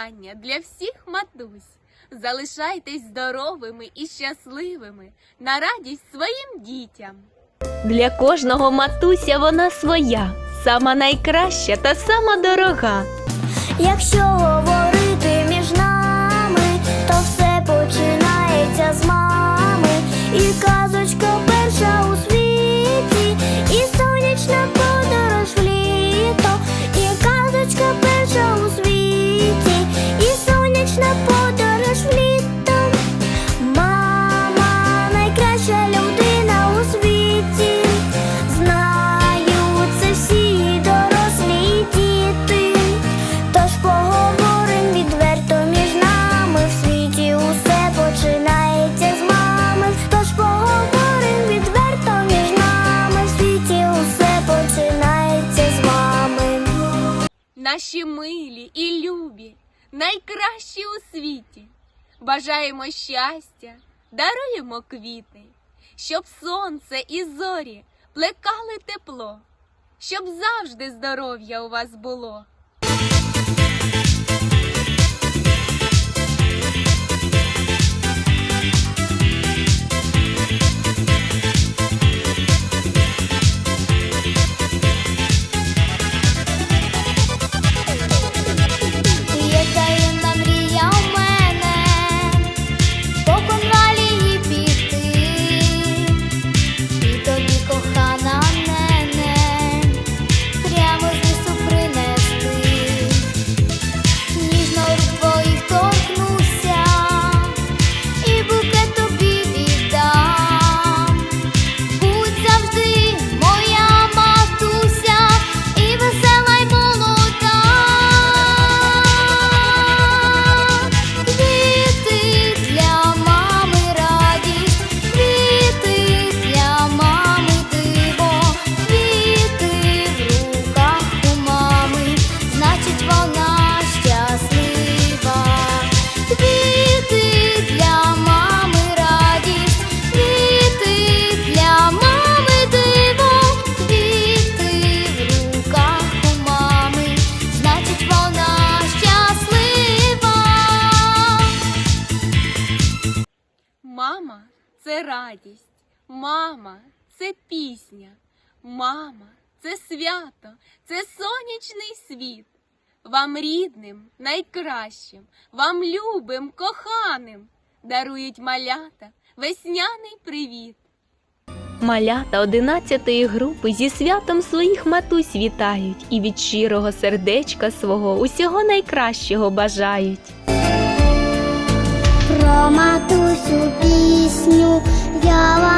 побажання для всіх матусь. Залишайтесь здоровими і щасливими на радість своїм дітям. Для кожного матуся вона своя, сама найкраща та сама дорога. Якщо Наші милі і любі, найкращі у світі. Бажаємо щастя, даруємо квіти, щоб сонце і зорі плекали тепло, щоб завжди здоров'я у вас було. Мама це радість, мама це пісня, мама це свято, це сонячний світ. Вам рідним, найкращим, вам любим, коханим дарують малята весняний привіт. Малята 11-ї групи зі святом своїх матусь вітають і від щирого сердечка свого усього найкращого бажають. Про матусю пісню. Я